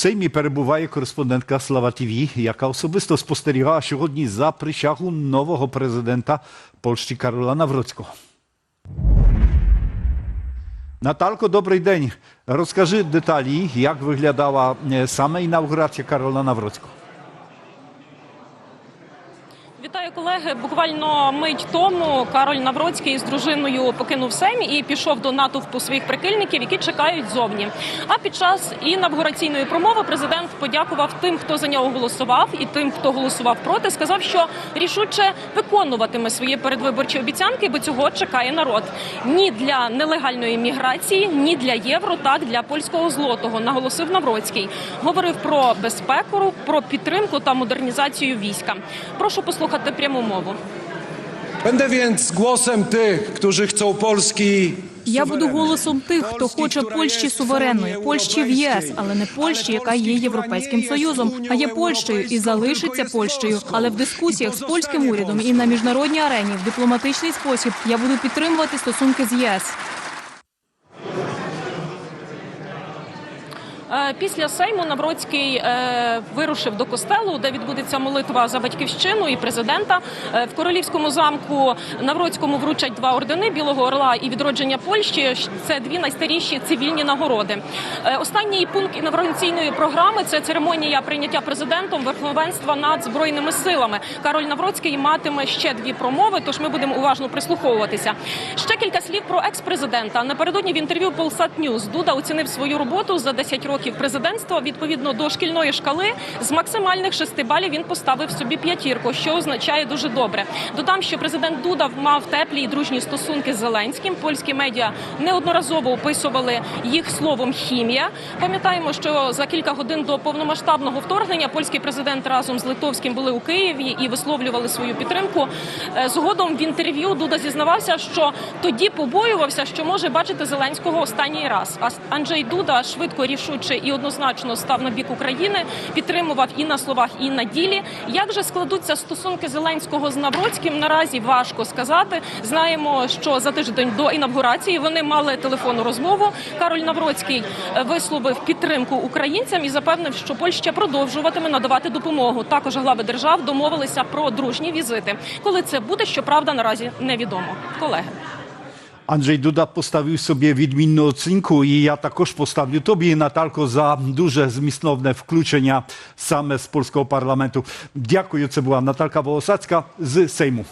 Сеймі перебуває кореспондентка Слава ТВ, яка особисто спостерігала сьогодні за присягу нового президента Польщі Карола Навроцького. Наталко, добрий день. Розкажи деталі, як виглядала е, саме інаугурація Карола Навроцького. Колеги. Буквально мить тому Кароль Навроцький з дружиною покинув Сейм і пішов до натовпу своїх прихильників, які чекають зовні. А під час інавгураційної промови президент подякував тим, хто за нього голосував, і тим, хто голосував проти. Сказав, що рішуче виконуватиме свої передвиборчі обіцянки, бо цього чекає народ. Ні для нелегальної міграції, ні для євро, так для польського злотого. Наголосив Навроцький. Говорив про безпеку, про підтримку та модернізацію війська. Прошу послухати пряму мову. Będę więc głosem tych, którzy chcą Polski. Я буду голосом тих, хто хоче Польщі суверенної, Польщі в ЄС, але не Польщі, яка є європейським союзом, а є Польщею і залишиться Польщею. Але в дискусіях з польським урядом і на міжнародній арені в дипломатичний спосіб я буду підтримувати стосунки з ЄС. Після Сейму Навроцький е, вирушив до костелу, де відбудеться молитва за батьківщину і президента. Е, В королівському замку Навроцькому вручать два ордени Білого Орла і відродження Польщі. Це дві найстаріші цивільні нагороди. Е, Останній пункт інавгураційної програми це церемонія прийняття президентом верховенства над збройними силами. Кароль Навроцький матиме ще дві промови, тож ми будемо уважно прислуховуватися. Ще кілька слів про екс-президента. Напередодні в інтерв'ю Polsat News Дуда оцінив свою роботу за 10 років президентства. Відповідно до шкільної шкали з максимальних 6 балів він поставив собі п'ятірку, що означає дуже добре. Додам, що президент Дуда мав теплі і дружні стосунки з Зеленським. Польські медіа неодноразово описували їх словом хімія. Пам'ятаємо, що за кілька годин до повномасштабного вторгнення польський президент разом з Литовським були у Києві і висловлювали свою підтримку. Е, Згодом в інтерв'ю Дуда зізнавався, що тоді побоювався, що може бачити Зеленського останній раз. А Анджей Дуда швидко рішуче і однозначно став на бік України, підтримував і на словах, і на ділі. Як же складуться стосунки Зеленського з Навроцьким? Наразі важко сказати. Знаємо, що за тиждень до інавгурації вони мали телефонну розмову. Кароль Навроцький е, висловив підтримку українцям і запевнив, що Польща продовжуватиме надавати допомогу. Також глави держав домовилися про дружні візити. Коли це буде, щоправда, наразі невідомо. Колеги. Andrzej Duda postawił sobie відмінну оцінку, і я також поставлю тобі, Наталко, за дуже змістовне включення саме з польського парламенту. Дякую, це була Наталка Волосацька з Сейму.